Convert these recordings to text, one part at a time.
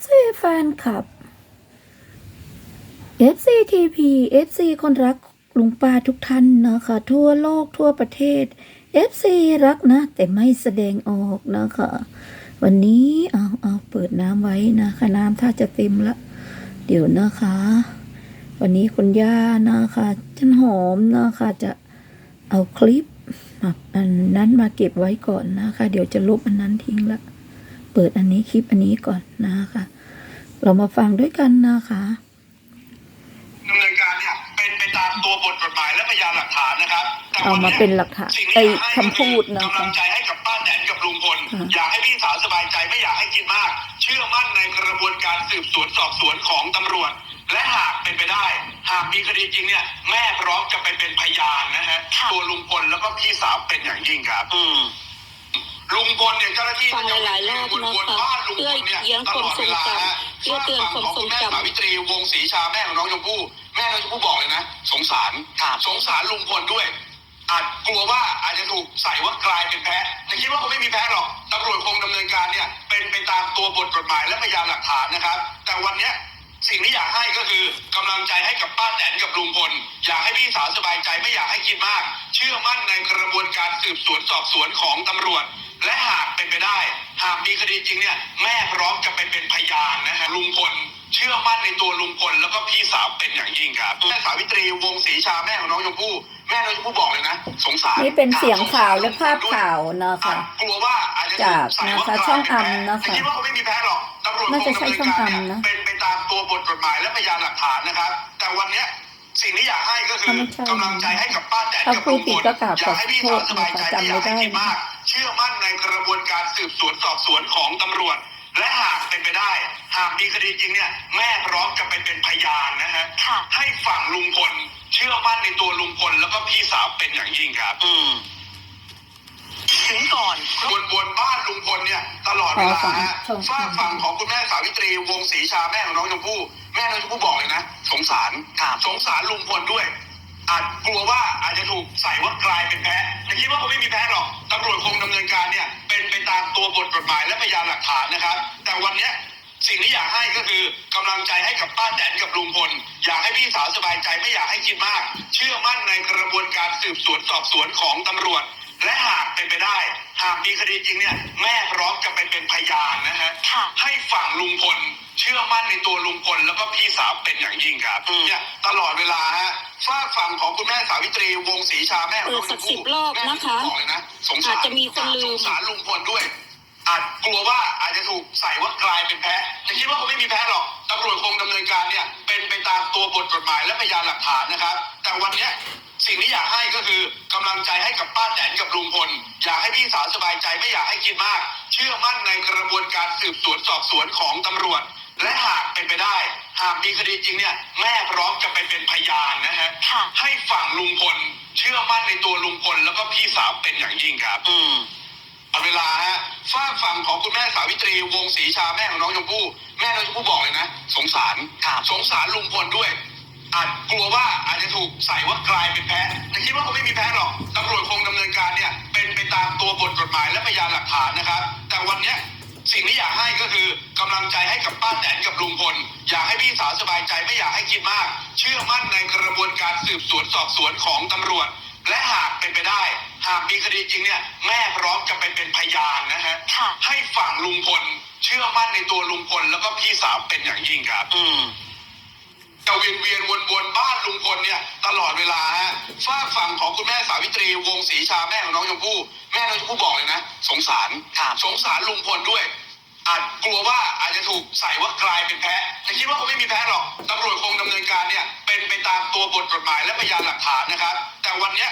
FC แฟนคลับ FC TP FC คนรักลุงป้าทุกท่านนะคะ ทั่วโลกทั่วประเทศ FC รักนะ แต่ไม่แสดงออกนะคะ วันนี้เอาเอาเปิดน้ำไว้นะคะ น้ำถ้าจะเต็มละ เดี๋ยวนะคะ วันนี้คุณย่านะคะฉันหอมนะคะจะเอาคลิปอันนั้นมาเก็บไว้ก่อนนะคะ เดี๋ยวจะลบอันนั้นทิ้งละ เปิดอันนี้คลิปอันนี้ก่อนนะคะ เรามาฟังด้วยกันนะคะดำเนินการเนี่ยเป็นไปตามตัวบทกฎหมายและพยานหลักฐานนะครับแต่เอาวันมานี้ยเป็นหลักฐานสิ่งที่ไอ้อยากให้คำพูดนะกำคะลังใจให้กับป้าแตนกับลุงพลค่ะ อยากให้พี่สาวสบายใจไม่อยากให้คิดมาก เชื่อมั่นในกระบวนการสืบสวนสอบสวนของตำรวจ และหากเป็นไปได้ หากมีคดีจริงเนี่ยแม่พร้อมจะไปเป็นพยานนะฮะตัวลุงพลแล้วก็พี่สาวเป็นอย่างยิ่งครับอืม ลุงพลเนี่ยเจ้าหน้าที่ฟังหลายๆรอบวนนะวนคะบ้านลุงเพื่อพลเนี่ยเยื้องตความลอดทรเวงลาจฮะำเพื่อเตือนความทรงแม่จสาวิตรีวงศรีชาแม่ของน้องชมพู่แม่น้องชมพู่บอกเลยนะ สงสารสงสารลุงพลด้วย อาจกลัวว่าอาจจะถูกใส่ว่ากลายเป็นแพ้แต่คิดว่าคงไม่มีแพ้หรอกตำรวจคงดำเนินการเนี่ยเป็นไปตามตัวบทกฎหมายและพยานหลักฐานนะครับ แต่วันเนี้ย สิ่งที่อยากให้ก็คือกำลังใจให้กับป้าแตนกับลุงพล อยากให้พี่สาวสบายใจไม่อยากให้คิดมาก เชื่อมั่นในกระบวนการสืบสวนสอบสวนของตำรวจ และหากเป็นไปได้ หากมีคดีจริงเนี่ยแม่พร้อมจะไปเป็นพยานนะฮะลุงพล เชื่อมั่นในตัวลุงพลแล้วก็พี่สาวเป็นอย่างยิ่งครับแม่สาวิตรีวงศรีชาแม่ของน้องชมพู่แม่น้องชมพู่บอกเลยนะ สงสารนี่เป็นเสียงข่าวและภาพข่าวนะคะกลัวว่าอาจจะจากใส่ว่นะคะกลายช่องเป็นแพ้อำนะคะแต่คิดว่าคงไม่มีแพ้หรอกตำรวจคน่างจะดำใช้เนินช่องการเนี่ยอำนะเป็นไป ตามตัวบทกฎหมายและพยานหลักฐานนะครับ แต่วันเนี้ยสิ่งที่อยากให้ก็คือถ้าไม่ใช่กำลังใจให้กับป้าแตนถ้ากับพูลุดงผิพดลก็กราบอยากให้พี่สาวสบายใจขอโทษนะคะไม่อยากให้คิดจำไม่ได้มาก เชื่อมั่นในกระบวนการสืบสวนสอบสวนของตำรวจ และหากเป็นไปได้ หากมีคดีจริงเนี่ยแม่พร้อมจะไปเป็นพยานนะฮะค่ะให้ฝั่งลุงพลเชื่อมั่นในตัวลุงพลแล้วก็พี่สาวเป็นอย่างยิ่งครับ อืม ถึงก่อน วนวนบ้านลุงพลเนี่ยตลอดเวลาฮะขอฟังฝากฝั่งของคุณแม่สาวิตรีวงศรีชาแม่ของน้องชมพู่แม่น้องชมพู่บอกเลยนะสงสารสงสารลุงพลด้วย อาจกลัวว่าอาจจะถูกใส่ว่ากลายเป็นแพ้แต่คิดว่าคงไม่มีแพ้หรอกตำรวจคงดำเนินการเนี่ย เป็นไปตามตัวบทกฎหมายและพยานหลักฐานนะครับ แต่วันเนี้ยสิ่งที่อยากให้ก็คือกำลังใจให้กับป้าแตนกับลุงพล อยากให้พี่สาวสบายใจไม่อยากให้คิดมาก เชื่อมั่นในกระบวนการสืบสวนสอบสวนของตำรวจ และหากเป็นไปได้ หากมีคดีจริงเนี่ย แม่พร้อมจะไปเป็นพยานนะฮะค่ะ ให้ฝั่งลุงพลเชื่อมั่นในตัวลุงพลแล้วก็พี่สาวเป็นอย่างยิ่งครับเนี่ยตลอดเวลาฮะฝากฝั่งของคุณแม่สาวิตรีวงศรีชาแม่ของน้องชมพู่เปิดสักสิบรอบนะคะแม่บอกเลยนะสงสารอาจจะมีคนลืม สงสารลุงพลด้วย อาจกลัวว่าอาจจะถูกใส่ว่ากลายเป็นแพ้แต่คิดว่าคงไม่มีแพ้หรอกตำรวจคงดำเนินการเนี่ยเป็นไปตามตัวบทกฎหมายและพยานหลักฐานนะครับ แต่วันเนี้ยสิ่งที่อยากให้ก็คือกำลังใจให้กับป้าแตนกับลุงพล อยากให้พี่สาวสบายใจไม่อยากให้คิดมาก เชื่อมั่นในกระบวนการสืบสวนสอบสวนของตำรวจ และหากเป็นไปได้ หากมีคดีจริงเนี่ยแม่พร้อมจะไปเป็นพยานนะฮะค่ะให้ฝั่งลุงพล เชื่อมั่นในตัวลุงพลแล้วก็พี่สาวเป็นอย่างยิ่งครับ อืม เอาเวลาฮะฝากฝั่งของคุณแม่สาวิตรี วงศรีชาแม่ของน้องชมพู่แม่น้องชมพู่บอกเลยนะ สงสารสงสารลุงพลด้วย อาจกลัวว่าอาจจะถูกใส่ว่ากลายเป็นแพ้แต่คิดว่าคงไม่มีแพ้หรอกตำรวจคงดำเนินการเนี่ย เป็นไปตามตัวบทกฎหมายและพยานหลักฐานนะครับ แต่วันเนี้ยสิ่งที่อยากให้ก็คือกำลังใจให้กับป้าแตนกับลุงพล อยากให้พี่สาวสบายใจไม่อยากให้คิดมาก เชื่อมั่นในกระบวนการสืบสวนสอบสวนของตำรวจ และหากเป็นไปได้ หากมีคดีจริงเนี่ยแม่พร้อมจะไปเป็นพยานนะฮะค่ะ ให้ฝั่งลุงพลเชื่อมั่นในตัวลุงพลแล้วก็พี่สาวเป็นอย่างยิ่งครับ อืม จะเวียนเวียนวนวนบ้านลุงพลเนี่ยตลอดเวลาฮะฝากฝั่งของคุณแม่สาวิตรีวงศรีชาแม่ของน้องชมพู่แม่น้องชมพู่บอกเลยนะ สงสารสงสารลุงพลด้วย อาจกลัวว่าอาจจะถูกใส่ว่ากลายเป็นแพ้แต่คิดว่าคงไม่มีแพ้หรอกตำรวจคงดำเนินการเนี่ยเป็นไปตามตัวบทกฎหมายและพยานหลักฐานนะครับ แต่วันเนี้ย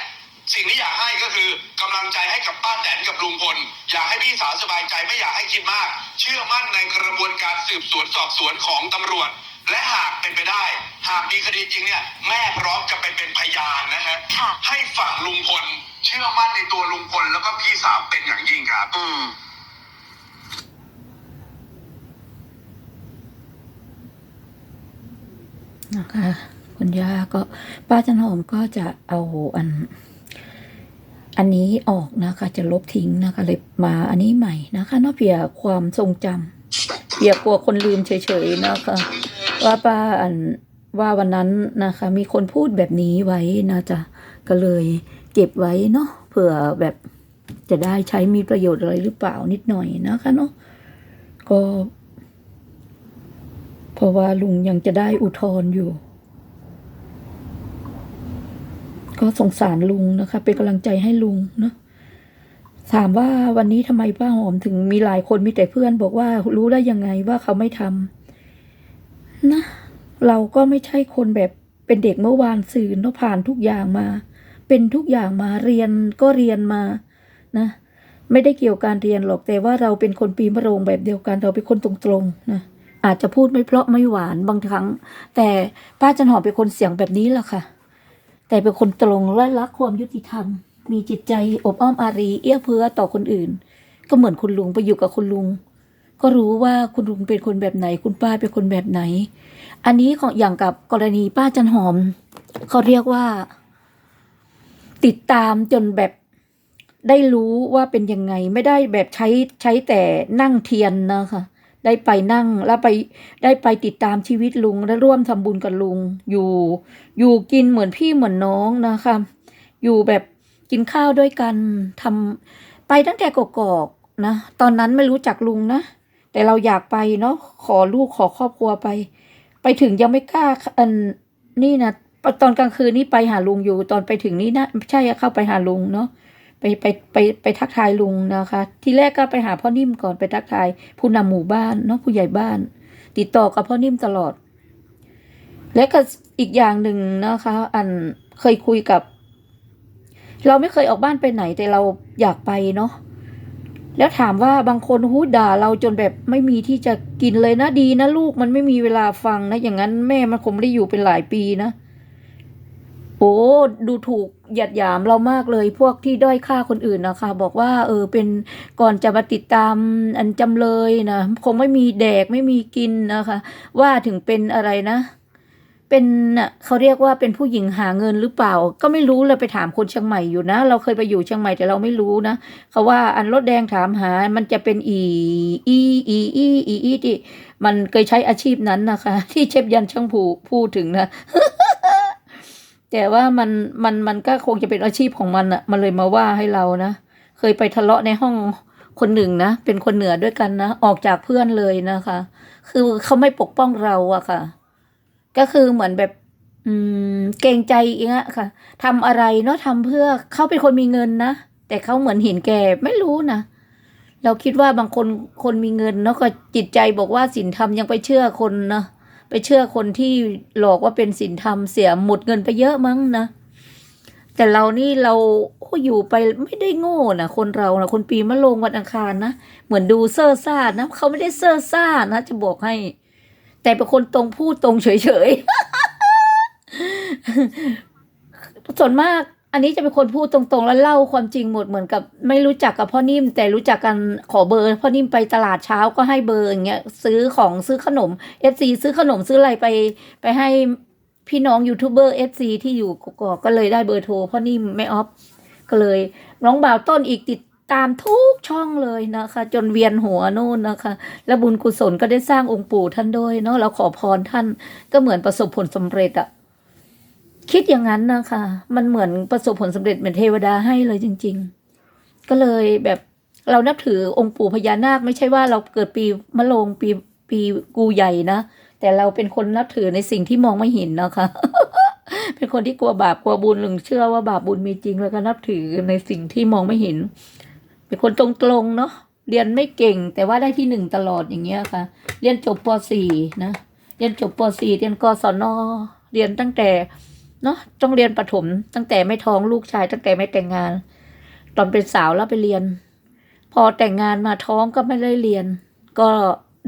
สิ่งที่อยากให้ก็คือกำลังใจให้กับป้าแตนกับลุงพล อยากให้พี่สาวสบายใจไม่อยากให้คิดมาก เชื่อมั่นในกระบวนการสืบสวนสอบสวนของตำรวจ และหากเป็นไปได้ หากมีคดีจริงเนี่ยแม่พร้อมจะไปเป็นพยานนะฮะค่ะให้ฝั่งลุงพล เชื่อมั่นในตัวลุงพลแล้วก็พี่สาวเป็นอย่างยิ่งครับ อืมนะคะคุณย่าก็ป้าจันหอมก็จะเอาอัน อันนี้ออกนะคะจะลบทิ้งนะคะเลยมาอันนี้ใหม่นะคะเนอกเพียความทรงจำเบียกลัวคนลืมเฉยๆนะคะ ว่าป้าอันว่าวันนั้นนะคะ มีคนพูดแบบนี้ไว้นะจ๊ะก็เลยเก็บไว้เนาะเผื่อแบบจะได้ใช้มีประโยชน์อะไรหรือเปล่านิดหน่อยนะคะเนาะก็ เพราะว่าลุงยังจะได้อุทธรณ์อยู่ ก็สงสารลุงนะคะ เป็นกำลังใจให้ลุงเนาะถามว่าวันนี้ทำไมป้าหอมถึงมีหลายคนมีแต่เพื่อน บอกว่ารู้ได้ยังไงว่าเขาไม่ทำนะ เราก็ไม่ใช่คนแบบเป็นเด็กเมื่อวานสื่อเนาะผ่านทุกอย่างมา เป็นทุกอย่างมาเรียนก็เรียนมานะไม่ได้เกี่ยวกับการเรียนหรอกแต่ว่าเราเป็นคนปีมะโรงแบบเดียวกันเราเป็นคนตรงๆนะอาจจะพูดไม่เพราะไม่หวานบางครั้ง แต่ป้าจันหอมเป็นคนเสียงแบบนี้แหละค่ะ แต่เป็นคนตรงและรักความยุติธรรม มีจิตใจอบอ้อมอารี เอื้อเฟื้อต่อคนอื่น ก็เหมือนคุณลุงไปอยู่กับคุณลุง ก็รู้ว่าคุณลุงเป็นคนแบบไหน คุณป้าเป็นคนแบบไหน อันนี้ของอย่างกับกรณีป้าจันหอม เขาเรียกว่า ติดตามจนแบบได้รู้ว่าเป็นยังไง ไม่ได้แบบใช้ใช้แต่นั่งเทียนนะคะ ได้ไปนั่งแล้วไปได้ไปติดตามชีวิตลุงและร่วมทำบุญกับลุง อยู่ อยู่กินเหมือนพี่เหมือนน้องนะคะ อยู่แบบกินข้าวด้วยกันทำไปตั้งแต่กอกๆนะตอนนั้นไม่รู้จักลุงนะ แต่เราอยากไปเนาะขอลูกขอครอบครัวไป ไปถึงยังไม่กล้าอันนี่นะตอนกลางคืนนี่ไปหาลุงอยู่ตอนไปถึงนี่นะใช่เข้าไปหาลุงเนาะ ไปไปไปไปทักทายลุงนะคะ ที่แรกก็ไปหาพ่อนิ่มก่อนไปทักทายผู้นำหมู่บ้านเนาะผู้ใหญ่บ้าน ติดต่อกับพ่อนิ่มตลอด และก็อีกอย่างหนึ่งนะคะ อันเคยคุยกับ เราไม่เคยออกบ้านไปไหนแต่เราอยากไปเนาะแล้วถามว่าบางคนหูด่าเราจนแบบไม่มีที่จะกินเลยนะดีนะลูกมันไม่มีเวลาฟังนะ อย่างนั้นแม่มันคงไม่ได้อยู่เป็นหลายปีนะ โอ้ดูถูกหยัดหยามเรามากเลยพวกที่ด้อยค่าคนอื่นนะคะ บอกว่า เออเป็นก่อนจะมาติดตามอันจำเลยนะคงไม่มีแดกไม่มีกินนะคะ ว่าถึงเป็นอะไรนะ เป็นน่ะเขาเรียกว่าเป็นผู้หญิงหาเงินหรือเปล่า ก็ไม่รู้เลยไปถามคนเชียงใหม่อยู่นะ เราเคยไปอยู่เชียงใหม่แต่เราไม่รู้นะเขาว่าอันรถแดงถามหา มันจะเป็นอีอีอีอีอีอีที่มันเคยใช้อาชีพนั้นนะคะ ที่เชฟยันช่างผูพูดถึงนะ แต่ว่ามันมันมันก็คงจะเป็นอาชีพของมันอะมันเลยมาว่าให้เรานะ เคยไปทะเลาะในห้องคนหนึ่งนะ เป็นคนเหนือด้วยกันนะ ออกจากเพื่อนเลยนะคะ คือเขาไม่ปกป้องเราอะค่ะ ก็คือเหมือนแบบอืมเกรงใจเองอะค่ะทำอะไรเนาะทำเพื่อเขาเป็นคนมีเงินนะแต่เขาเหมือนเห็นแก่ไม่รู้นะเราคิดว่าบางคนคนมีเงินเนาะก็จิตใจบอกว่าศีลธรรมยังไปเชื่อคนเนาะ ไปเชื่อคนที่หลอกว่าเป็นศีลธรรมเสียหมดเงินไปเยอะมั้งนะ แต่เรานี่เราโอ้อยู่ไปไม่ได้โง่นะคนเรานะคนปีมะโรงวันอังคารนะเหมือนดูเซ่อซ่านะเขาไม่ได้เซ่อซ่านะจะบอกให้ แต่เป็นคนตรงพูดตรงเฉยๆส่วนมาก อันนี้จะเป็นคนพูดตรงๆ แล้วเล่าความจริงหมดเหมือนกับ ไม่รู้จักกับพ่อนิ่ม แต่รู้จักกันขอเบอร์ พ่อนิ่มไปตลาดเช้าก็ให้เบอร์อย่างเงี้ยซื้อของซื้อขนมเอฟซีซื้อขนมซื้ออะไรไป ไปให้พี่น้องยูทูบเบอร์เอฟซีที่อยู่กอกก็เลยได้เบอร์โทรพ่อนิ่มแม่ออฟก็เลย น้องบ่าวต้นอีกติดตามทุกช่องเลยนะคะ จนเวียนหัวนู่นนะคะ และบุญกุศลก็ได้สร้างองค์ปู่ท่านด้วยเนาะเราขอพรท่านก็เหมือนประสบผลสำเร็จอะ คิดอย่างนั้นนะคะ มันเหมือนประสบผลสำเร็จเหมือนเทวดาให้เลยจริง ๆ ก็เลยแบบเรานับถือองค์ปู่พญานาคไม่ใช่ว่าเราเกิดปีมะโรงปีปีกูใหญ่นะ แต่เราเป็นคนนับถือในสิ่งที่มองไม่เห็นนะคะ เป็นคนที่กลัวบาปกลัวบุญหรือเชื่อว่าบาปบุญมีจริงแล้วก็นับถือในสิ่งที่มองไม่เห็น เป็นคนตรงๆเนาะเรียนไม่เก่งแต่ว่าได้ที่หนึ่งตลอดอย่างเงี้ยค่ะ เรียนจบป .4 นะ เรียนจบป .4 เรียนกศนเรียนตั้งแต่ เนาะต้องเรียนประถม ตั้งแต่ไม่ท้องลูกชาย ตั้งแต่ไม่แต่งงาน ตอนเป็นสาวแล้วไปเรียน พอแต่งงานมาท้องก็ไม่ได้เรียน ก็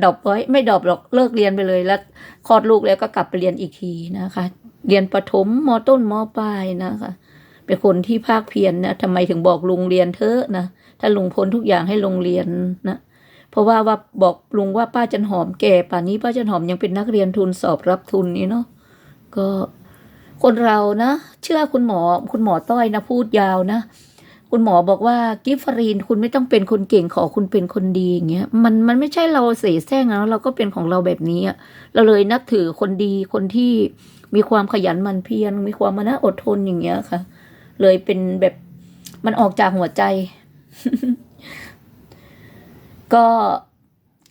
ดรอปไว้ไม่ดรอปหรอกเลิกเรียนไปเลยแล้วคลอดลูกแล้วก็กลับไปเรียนอีกทีนะคะ เรียนประถมมต้นมปลายนะคะ เป็นคนที่ภาคเพียรนะทำไมถึงบอกลุงเรียนเถอะนะถ้าลุงพ้นทุกอย่างให้ลงเรียนนะเพราะว่าว่าบอกลุงว่าป้าจันหอมแก่ป่านนี้ป้าจันหอมยังเป็นนักเรียนทุนสอบรับทุนนี่เนาะก็ คนเรานะ เชื่อคุณหมอคุณหมอต้อยนะพูดยาวนะ คุณหมอบอกว่ากิฟฟารีนคุณไม่ต้องเป็นคนเก่งขอคุณเป็นคนดีอย่างเงี้ยมันมันไม่ใช่เราเสแสร้งแล้วเราก็เป็นของเราแบบนี้อะเราเลยนับถือคนดีคนที่มีความขยันหมันเพียรมีความมานะอดทนอย่างเงี้ยค่ะ เลยเป็นแบบมันออกจากหัวใจ ก็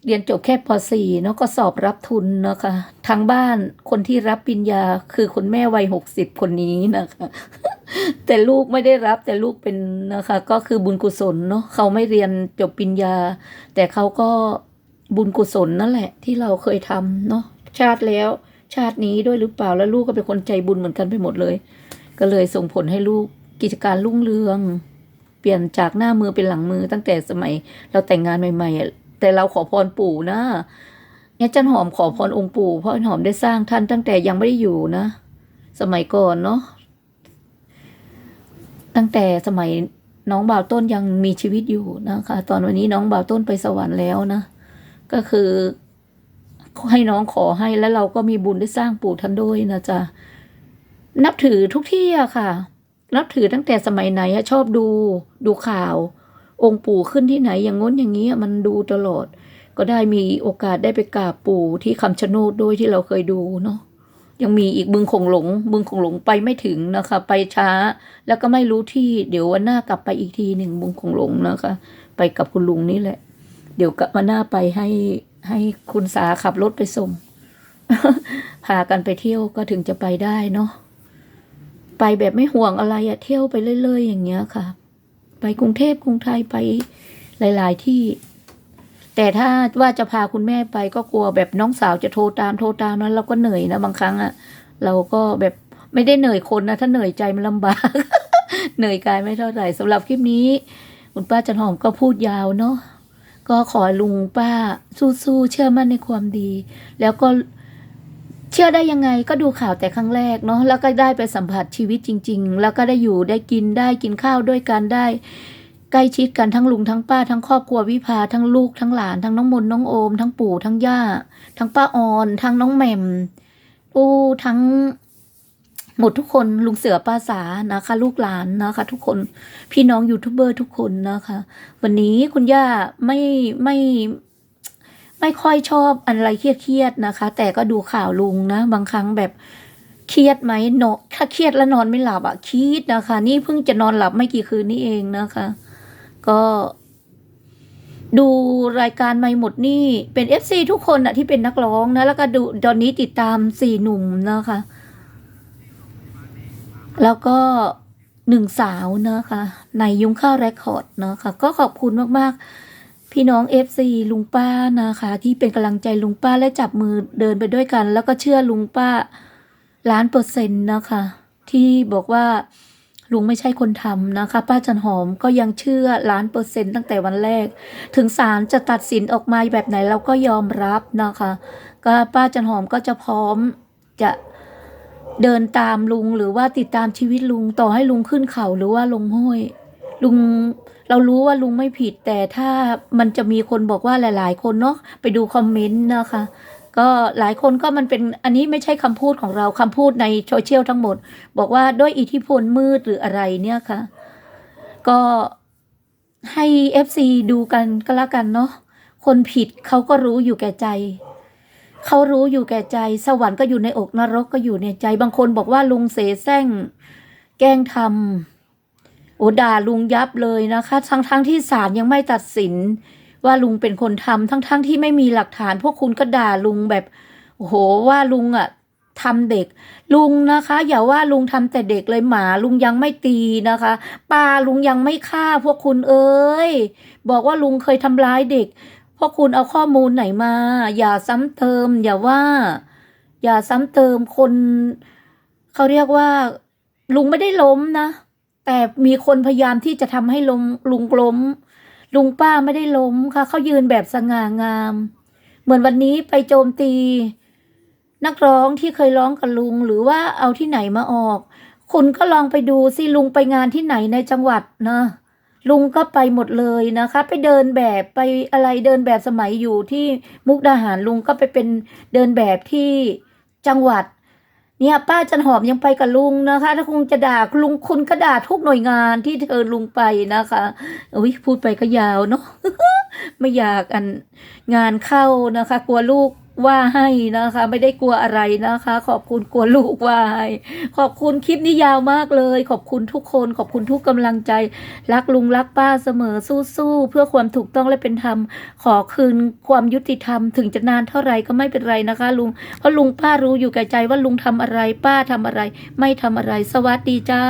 เรียนจบแค่ป .4 เนาะก็สอบรับทุนนะคะทางบ้านคนที่รับปริญญาคือคุณแม่วัยหกสิบคนนี้นะคะ แต่ลูกไม่ได้รับแต่ลูกเป็นนะคะ ก็คือบุญกุศลเนาะเขาไม่เรียนจบปริญญา แต่เขาก็บุญกุศลนั่นแหละ ที่เราเคยทำเนาะชาติแล้ว ชาตินี้ด้วยหรือเปล่าแล้วลูกก็เป็นคนใจบุญเหมือนกันไปหมดเลย ก็เลยส่งผลให้ลูกกิจการรุ่งเรือง เปลี่ยนจากหน้ามือเป็นหลังมือตั้งแต่สมัย เราแต่งงานใหม่ๆอะ แต่เราขอพรปู่นะเนี่ยจันหอมขอพรองค์ปู่เพราะหอมได้สร้างท่านตั้งแต่ยังไม่ได้อยู่นะ สมัยก่อนเนาะตั้งแต่สมัยน้องบ่าวต้นยังมีชีวิตอยู่นะคะ ตอนวันนี้น้องบ่าวต้นไปสวรรค์แล้วนะ ก็คือให้น้องขอให้แล้วเราก็มีบุญได้สร้างปู่ท่านด้วยนะจ๊ะนับถือทุกที่อะค่ะ นับถือตั้งแต่สมัยไหนอะชอบดูดูข่าว องค์ปู่ขึ้นที่ไหนอย่างง้นอย่างนี้มันดูตลอด ก็ได้มีโอกาสได้ไปกราบปู่ที่คำชะโนดด้วยที่เราเคยดูเนาะยังมีอีกบึงคงหลง บึงคงหลงไปไม่ถึงนะคะ ไปช้า แล้วก็ไม่รู้ที่เดี๋ยววันหน้ากลับไปอีกทีหนึ่งบึงคงหลงนะคะ ไปกับคุณลุงนี่แหละ เดี๋ยวกลับมาหน้าไปให้ให้คุณสาขับรถไปส่งพากันไปเที่ยวก็ถึงจะไปได้เนาะไปแบบไม่ห่วงอะไรอะเที่ยวไปเรื่อยๆอย่างเงี้ยค่ะ ไปกรุงเทพกรุงไทยไปหลาย ๆ ที่ แต่ถ้าว่าจะพาคุณแม่ไปก็กลัวแบบน้องสาวจะโทรตามโทรตามนั้นเราก็เหนื่อยนะบางครั้งอะเราก็แบบไม่ได้เหนื่อยคนนะถ้าเหนื่อยใจมันลำบาก เหนื่อยกายไม่เท่าไหร่สำหรับคลิปนี้ คุณป้าจันหอมก็พูดยาวเนาะก็ขอลุงป้าสู้ๆเชื่อมั่นในความดี แล้วก็ เชื่อได้ยังไงก็ดูข่าวแต่ครั้งแรกเนาะแล้วก็ได้ไปสัมผัสชีวิตจริง ๆ แล้วก็ได้อยู่ได้กินได้กินข้าวด้วยกันได้ ใกล้ชิดกันทั้งลุงทั้งป้าทั้งครอบครัววิภาทั้งลูกทั้งหลานทั้งน้องมนต์น้องโอม ทั้งปู่ทั้งย่า ทั้งป้าออน ทั้งน้องแหม่มอู้ทั้งหมดทุกคนลุงเสือป้าสานะคะ ลูกหลานนะคะ ทุกคนพี่น้องยูทูบเบอร์ทุกคนนะคะ วันนี้คุณย่าไม่ไม่ ไม่ค่อยชอบอะไรเครียดๆนะคะ แต่ก็ดูข่าวลุงนะ บางครั้งแบบเครียดไหมเนาะถ้าเครียดแล้วนอนไม่หลับอะคิดนะคะ นี่เพิ่งจะนอนหลับไม่กี่คืนนี้เองนะคะ ก็ ดูรายการไม่หมดนี่เป็นเอฟซีทุกคนอะที่เป็นนักร้องนะ แล้วก็ดูตอนนี้ติดตามสี่หนุ่มนะคะ แล้วก็หนึ่งสาวนะคะในยุ้งข้าวเรคคอร์ดนะคะ ก็ขอบคุณมากๆ พี่น้องเอฟซีลุงป้านะคะ ที่เป็นกำลังใจลุงป้าและจับมือเดินไปด้วยกัน แล้วก็เชื่อลุงป้าล้านเปอร์เซ็นต์นะคะ ที่บอกว่าลุงไม่ใช่คนทำนะคะ ป้าจันหอมก็ยังเชื่อล้านเปอร์เซ็นต์ตั้งแต่วันแรก ถึงศาลจะตัดสินออกมาแบบไหนเราก็ยอมรับนะคะ ก็ป้าจันหอมก็จะพร้อมจะเดินตามลุงหรือว่าติดตามชีวิตลุงต่อให้ลุงขึ้นเขาหรือว่าลงห้วย ลุง เรารู้ว่าลุงไม่ผิดแต่ถ้ามันจะมีคนบอกว่าหลาย ๆ คนเนาะไปดูคอมเมนต์นะคะ ก็หลายคนก็มันเป็นอันนี้ไม่ใช่คำพูดของเราคำพูดในโซเชียลทั้งหมด บอกว่าด้วยอิทธิพลมืดหรืออะไรเนี่ยค่ะ ก็ให้ FC ดูกันก็แล้วกันเนาะคนผิดเขาก็รู้อยู่แก่ใจเขารู้อยู่แก่ใจ สวรรค์ก็อยู่ในอกนรกก็อยู่ในใจ บางคนบอกว่าลุงเสแสร้ง แกล้งทำ โอ้ด่าลุงยับเลยนะคะ ทั้งทั้งที่ศาลยังไม่ตัดสิน ว่าลุงเป็นคนทำทั้งทั้งที่ไม่มีหลักฐาน พวกคุณก็ด่าลุงแบบโอ้โหว่าลุงอะทำเด็ก ลุงนะคะ อย่าว่าลุงทำแต่เด็กเลยหมาลุงยังไม่ตีนะคะปลาลุงยังไม่ฆ่าพวกคุณเอ้ยบอกว่าลุงเคยทำร้ายเด็ก พวกคุณเอาข้อมูลไหนมา อย่าซ้ำเติม อย่าว่า อย่าซ้ำเติมคน เขาเรียกว่า ลุงไม่ได้ล้มนะ แต่มีคนพยายามที่จะทำให้ลงลุงล้ม ลุงป้าไม่ได้ล้มค่ะ เขายืนแบบสง่างาม เหมือนวันนี้ไปโจมตี นักร้องที่เคยร้องกับลุงหรือว่าเอาที่ไหนมาออก คุณก็ลองไปดูสิลุงไปงานที่ไหนในจังหวัดนะลุงก็ไปหมดเลยนะคะ ไปเดินแบบไปอะไรเดินแบบสมัยอยู่ที่มุกดาหารลุงก็ไปเป็นเดินแบบที่จังหวัด เนี่ยป้าจันหอมยังไปกับลุงนะคะ ถ้าคงจะด่าลุงคุณก็ด่าทุกหน่วยงานที่เธอลุงไปนะคะอุ้ยพูดไปก็ยาวเนาะไม่อยากอันงานเข้านะคะ กลัวลูก ว่าให้นะคะ ไม่ได้กลัวอะไรนะคะ ขอบคุณกลัวลูกว่าให้ขอบคุณคลิปนี้ยาวมากเลย ขอบคุณทุกคน ขอบคุณทุกกำลังใจ รักลุงรักป้าเสมอสู้ๆเพื่อความถูกต้องและเป็นธรรม ขอคืนความยุติธรรม ถึงจะนานเท่าไหร่ก็ไม่เป็นไรนะคะ ลุงเพราะลุงป้ารู้อยู่แก่ใจว่าลุงทำอะไร ป้าทำอะไร ไม่ทำอะไร สวัสดีจ้า